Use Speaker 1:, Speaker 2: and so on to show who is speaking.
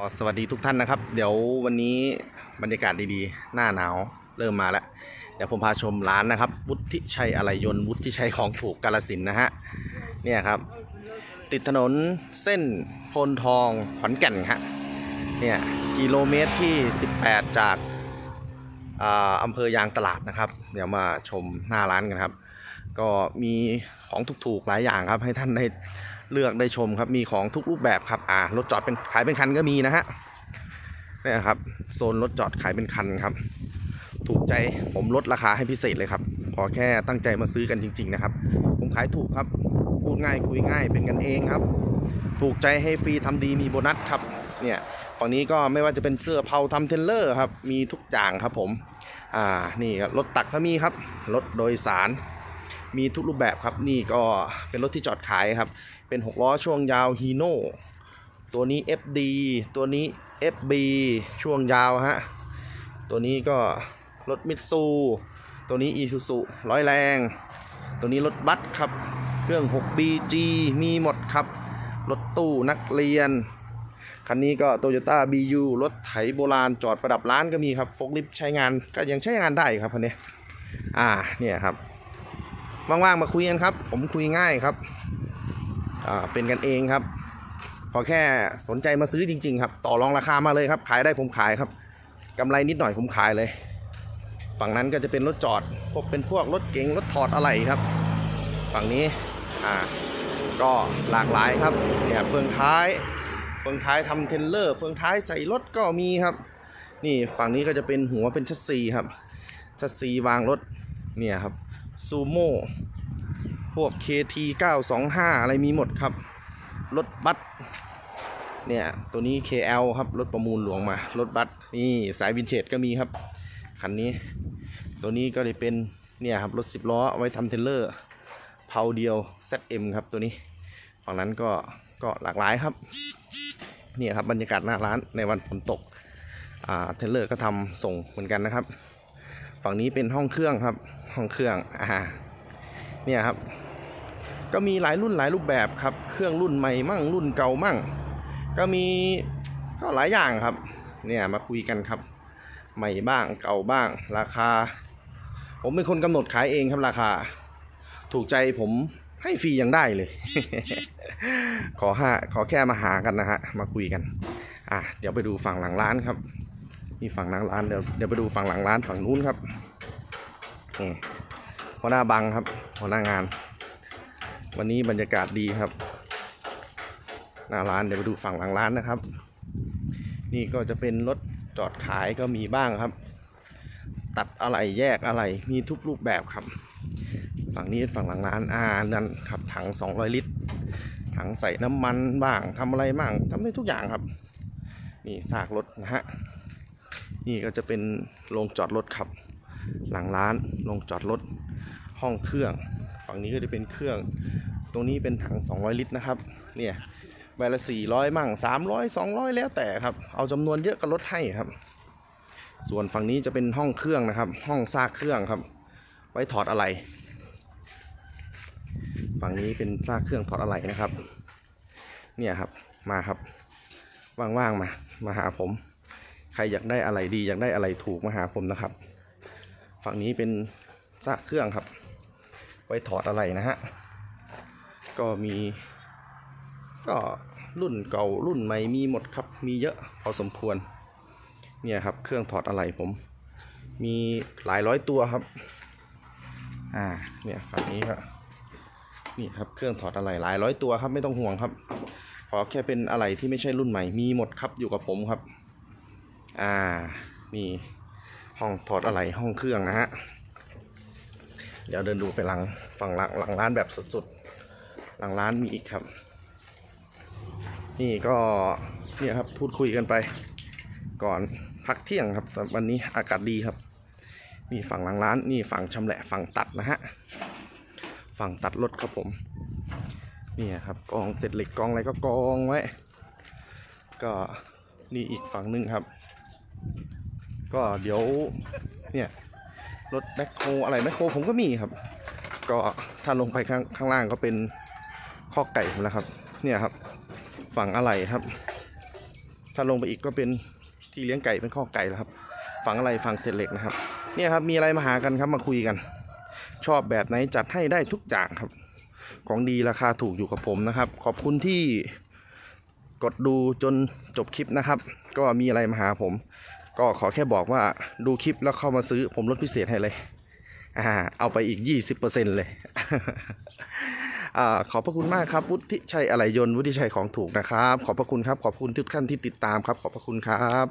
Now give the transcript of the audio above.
Speaker 1: สวัสดีทุกท่านนะครับ เดี๋ยววันนี้บรรยากาศดีๆ หน้าหนาวเริ่มมาแล้ว เดี๋ยวผมพาชมร้านนะครับ วุฒิชัยอะไรยนต์วุฒิชัยของถูกกาลสินนะฮะเนี่ยครับ ติดถนนเส้นโพนทองขอนแก่นฮะเนี่ยกิโลเมตรที่ 18 จากอ่าอำเภอยางตลาดนะครับ เดี๋ยวมาชมหน้าร้านกันครับ ก็มีของถูกๆหลายอย่างครับให้ท่านได้ เลือกได้ชมครับมีของทุกรูปแบบครับอ่ารถจอดเป็นขายเป็นคันก็มีนะฮะเนี่ยครับโซนรถจอดขายเป็นคันครับ ถูกใจผมลดราคาให้พิเศษเลยครับ ขอแค่ตั้งใจมาซื้อกันจริง ๆ นะครับ ผมขายถูกครับพูดง่ายคุยง่ายเป็นกันเองครับ ถูกใจให้ฟรีทำดีมีโบนัสครับเนี่ยฝั่งนี้ก็ไม่ว่าจะเป็นเสื้อเผาทำเทรลเลอร์ครับมีทุกอย่างครับผมอ่านี่ครับรถตักก็มีครับรถโดยสาร มีทุกรูปแบบครับ นี่ก็เป็นรถที่จอดขายครับ เป็น 6 ล้อช่วงยาวฮีโน่ตัวนี้ FD ตัวนี้ FB ช่วงยาวฮะ ตัวนี้ก็รถมิตซูตัวนี้ Isuzu ร้อยแรง ตัวนี้รถบัสครับ เครื่อง 6BG มีหมดครับ รถตู้นักเรียน คันนี้ก็ Toyota BU รถไถโบราณจอดประดับร้านก็มีครับโฟกลิฟใช้งานก็ยังใช้งานได้ครับคันนี้ อ่า เนี่ยครับ ว่างๆมาคุยกันครับ ผมคุยง่ายครับเป็นกันเองครับ พอแค่สนใจมาซื้อจริง ๆ ครับ ต่อรองราคามาเลยครับ ขายได้ผมขายครับกำไรนิดหน่อยผมขายเลย ฝั่งนั้นก็จะเป็นรถจอดพวกเป็นพวกรถเก๋งรถถอดอะไรครับ ฝั่งนี้อ่าก็หลากหลายครับเนี่ยเฟืองท้ายเฟืองท้ายทำเทรลเลอร์ เฟืองท้ายใส่รถก็มีครับ นี่ฝั่งนี้ก็จะเป็นหัวเป็นชัสซีครับชัสซีวางรถเนี่ยครับ ซูโม่พวก KT 925 อะไรมีหมดครับ รถบัสเนี่ย ตัวนี้ KL ครับ รถประมูลหลวงมา รถบัสนี่สายวินเทจก็มีครับ คันนี้ ตัวนี้ก็เลยเป็น เนี่ยครับ รถ 10 ล้อไว้ทำเทเลอร์ เพาเดียว ZM ครับตัวนี้ ฝั่งนั้นก็ก็หลากหลายครับ เนี่ยครับบรรยากาศหน้าร้านในวันฝนตก อ่าเทเลอร์ก็ทำส่งเหมือนกันนะครับ ฝั่งนี้เป็นห้องเครื่องครับ ห้องเครื่องอ่าเนี่ยครับ ก็มีหลายรุ่นหลายรูปแบบครับ เครื่องรุ่นใหม่มั่งรุ่นเก่ามั่ง ก็มีก็หลายอย่างครับ เนี่ยมาคุยกันครับ ใหม่บ้างเก่าบ้าง ราคา ผมเป็นคนกำหนดขายเองครับราคา ถูกใจผมให้ฟรียังได้เลย ขอห้าขอแค่มาหากันนะฮะ มาคุยกัน อะ เดี๋ยวไปดูฝั่งหลังร้านครับ นี่ฝั่งหลังร้าน เดี๋ยวเดี๋ยวไปดูฝั่งหลังร้านฝั่งนู้นครับ นี่หัวหน้าบังครับ หัวหน้างาน วันนี้บรรยากาศดีครับ หน้าร้านเดี๋ยวไปดูฝั่งหลังร้านนะครับ นี่ก็จะเป็นรถจอดขายก็มีบ้างครับ ตัดอะไรแยกอะไรมีทุกรูปแบบครับ ฝั่งนี้ฝั่งหลังร้านอ่านั่นครับถัง 200 ลิตร ถังใส่น้ำมันบ้างทำอะไรบ้างทำได้ทุกอย่างครับ นี่ซากรถนะฮะนี่ก็จะเป็นโรงจอดรถครับ หลังร้านโรงจอดรถห้องเครื่อง ฝั่งนี้ก็จะเป็นเครื่อง ตรงนี้เป็นถัง 200 ลิตรนะครับ เนี่ยใบละ 400 มั่ง 300 200 แล้วแต่ครับ เอาจำนวนเยอะก็ลดให้ครับ ส่วนฝั่งนี้จะเป็นห้องเครื่องนะครับ ห้องซากเครื่องครับ ไว้ถอดอะไร ฝั่งนี้เป็นซากเครื่องถอดอะไรนะครับ เนี่ยครับ มาครับ ว่างๆมา มาหาผม ใครอยากได้อะไรดีอยากได้อะไรถูกมาหาผมนะครับ ฝั่งนี้เป็นซากเครื่องครับ ไว้ถอดอะไรนะฮะ ก็มี ก็รุ่นเก่ารุ่นใหม่มีหมดครับ มีเยอะพอสมควร เนี่ยครับเครื่องถอดอะไรผม มีหลายร้อยตัวครับ อ่า เนี่ยฝั่งนี้ก็นี่ครับเครื่องถอดอะไรหลายร้อยตัวครับไม่ต้องห่วงครับ ขอแค่เป็นอะไรที่ไม่ใช่รุ่นใหม่มีหมดครับอยู่กับผมครับ อ่า นี่ ห้องถอดอะไรห้องเครื่องนะฮะ เดี๋ยวเดินดูไปหลังฝั่งหลังหลังร้านแบบสุดๆหลังร้านมีอีกครับ นี่ก็เนี่ยครับพูดคุยกันไป ก่อนพักเที่ยงครับแต่วันนี้อากาศดีครับ นี่ฝั่งหลังร้านนี่ฝั่งชำแหละฝั่งตัดนะฮะฝั่งตัดรถครับผมนี่ครับกองเสร็จเหล็กกองอะไรก็กองไว้ ก็นี่อีกฝั่งหนึงครับ ก็เดี๋ยวเนี่ยรถแมคโครอะไรแมคโครผมก็มีครับ ก็ถ้าลงไปข้างข้างล่างก็เป็นข้อกไก่ผมแล้วครับ เนี่ยครับ ฝั่งอะไรครับ ถ้าลงไปอีกก็เป็นที่เลี้ยงไก่เป็นข้อกไก่แล้วครับ ฝั่งอะไรฝั่งเศษเหล็กนะครับ เนี่ยครับมีอะไรมาหากันครับมาคุยกัน ชอบแบบไหนจัดให้ได้ทุกอย่างครับ ของดีราคาถูกอยู่กับผมนะครับ ขอบคุณที่กดดูจนจบคลิปนะครับ ก็มีอะไรมาหาผม ก็ขอแค่บอกว่าดูคลิปแล้วเข้ามาซื้อผมลดพิเศษให้เลยอ่าเอาไปอีก 20%เลยอ่าขอบพระคุณมากครับ วุฒิชัยอะไรยนต์วุฒิชัยของถูกนะครับ ขอบพระคุณครับ ขอบคุณทุกท่านที่ติดตามครับ ขอบพระคุณครับ